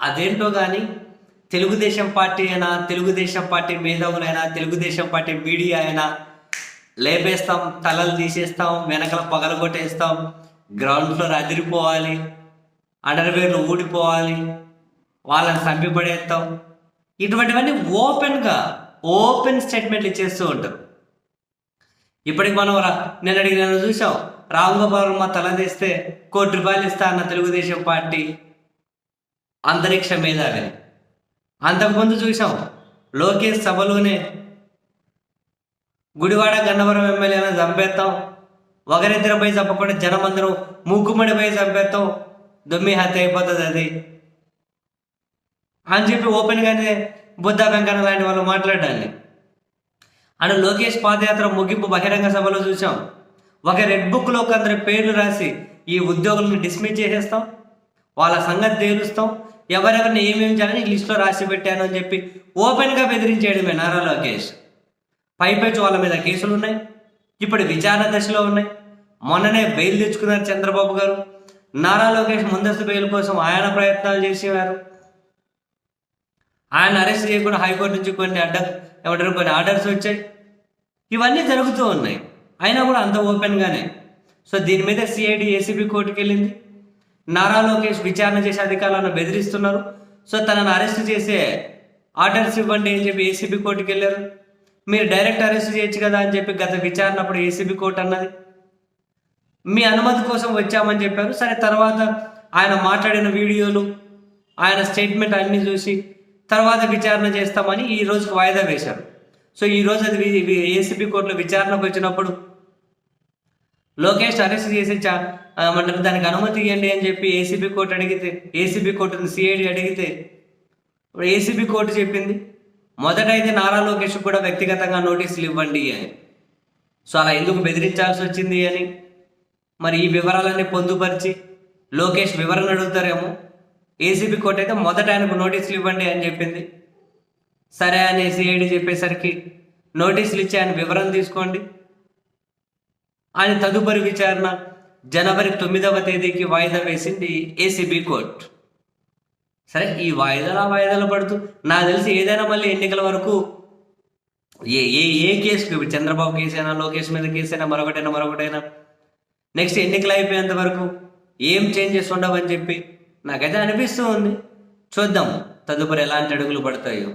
అదేంటో కానీ తెలుగుదేశం పార్టీ అయినా తెలుగుదేశం పార్టీ మేధావులైనా తెలుగుదేశం పార్టీ మీడియా అయినా లేపేస్తాం తలలు తీసేస్తాం వెనకల పగలగొట్టేస్తాం గ్రౌండ్ ఫ్లోర్ అదిరిపోవాలి అండర్వేర్లు ఊడిపోవాలి వాళ్ళని చంపిపడేస్తాం. ఇటువంటివన్నీ ఓపెన్గా ఓపెన్ స్టేట్మెంట్లు ఇచ్చేస్తూ ఉంటారు ఇప్పటికి మనం రా- నేను అడిగిన చూసాం రామ్ గోపాల్ మా తల తీస్తే కోటి రూపాయలు ఇస్తా అన్న తెలుగుదేశం పార్టీ అంతరిక్ష మేధావిని అంతకుముందు చూసాం లోకేష్ సభలోనే గుడివాడ గన్నవరం ఎమ్మెల్యేలను చంపేస్తాం ఒకరిద్దరిపై చంపకుండా జనమందరం మూకుమ్మడిపై చంపేస్తాం దొమ్మి హత్య అయిపోతుంది అది. అని చెప్పి ఓపెన్గానే బుద్ధ వెంకన్న లాంటి వాళ్ళు మాట్లాడాలి. అండ్ లోకేష్ పాదయాత్ర ముగింపు బహిరంగ సభలో చూసాం ఒక రెడ్ బుక్లో కొందరు పేర్లు రాసి ఈ ఉద్యోగులను డిస్మిస్ చేసేస్తాం వాళ్ళ సంగతి తేలుస్తాం ఎవరెవరిని ఏమేమి చేయాలని లిస్ట్లో రాసి పెట్టాను అని చెప్పి ఓపెన్గా బెదిరించేయడమే నారా లోకేష్. పైపెచ్చు వాళ్ళ మీద కేసులు ఉన్నాయి. ఇప్పుడు విచారణ దశలో ఉన్నాయి. మొన్ననే బెయిల్ తెచ్చుకున్నారు చంద్రబాబు గారు. నారా లోకేష్ ముందస్తు బెయిల్ కోసం ఆయన ప్రయత్నాలు చేసేవారు. ఆయన అరెస్ట్ చేయకుండా హైకోర్టు నుంచి కొన్ని అడ్డ ఏమంటారు కొన్ని ఆర్డర్స్ వచ్చాయి. ఇవన్నీ జరుగుతూ ఉన్నాయి. అయినా కూడా అంత ఓపెన్గానే సో దీని మీద సిఐడి ఏసీబీ కోర్టుకి వెళ్ళింది నారా లోకేష్ విచారణ చేసే అధికారులను బెదిరిస్తున్నారు. సో తనను అరెస్ట్ చేసే ఆర్డర్స్ ఇవ్వండి అని చెప్పి ఏసీబీ కోర్టుకి వెళ్ళారు. మీరు డైరెక్ట్ అరెస్ట్ చేయొచ్చు కదా అని చెప్పి గత విచారణ అప్పుడు ఏసీబీ కోర్టు అన్నది. మీ అనుమతి కోసం వచ్చామని చెప్పారు. సరే తర్వాత ఆయన మాట్లాడిన వీడియోలు ఆయన స్టేట్మెంట్ అన్నీ చూసి తర్వాత విచారణ చేస్తామని ఈ రోజుకి వాయిదా వేశారు. సో ఈ రోజు అది ఏసీబీ కోర్టులో విచారణకు వచ్చినప్పుడు లోకేష్ అరెస్ట్ చేసి చా ఏమంటారు దానికి అనుమతి ఇవ్వండి అని చెప్పి ఏసీబీ కోర్టు అడిగితే ఏసీబీ కోర్టుని సిఐడి అడిగితే ఇప్పుడు ఏసీబీ కోర్టు చెప్పింది. మొదట అయితే నారా లోకేష్ కూడా వ్యక్తిగతంగా నోటీసులు ఇవ్వండి అని. సో అలా ఎందుకు బెదిరించాల్సి వచ్చింది అని. మరి ఈ వివరాలన్నీ పొందుపరిచి లోకేష్ వివరణ అడుగుతారేమో. ఏసీబీ కోర్టు అయితే మొదట ఆయనకు నోటీసులు ఇవ్వండి అని చెప్పింది. సరే అని సిఐడి చెప్పేసరికి నోటీసులు ఇచ్చి ఆయన వివరణ తీసుకోండి. ఆయన తదుపరి విచారణ జనవరి తొమ్మిదవ తేదీకి వాయిదా వేసింది ఏసీబీ కోర్టు. సరే ఈ వాయిదాలు ఆ వాయిదాలు పడుతూ నాకు తెలిసి ఏదైనా మళ్ళీ ఎన్నికల వరకు ఏ ఏ ఏ కేసుకి ఇప్పుడు చంద్రబాబు కేసు అయినా లోకేష్ మీద కేసు అయినా మరొకటైనా మరొకటైనా. నెక్స్ట్ ఎన్నికలు అయిపోయేంత వరకు ఏం చేంజెస్ ఉండవని చెప్పి నాకైతే అనిపిస్తూ ఉంది. చూద్దాం తదుపరి ఎలాంటి అడుగులు పడతాయో.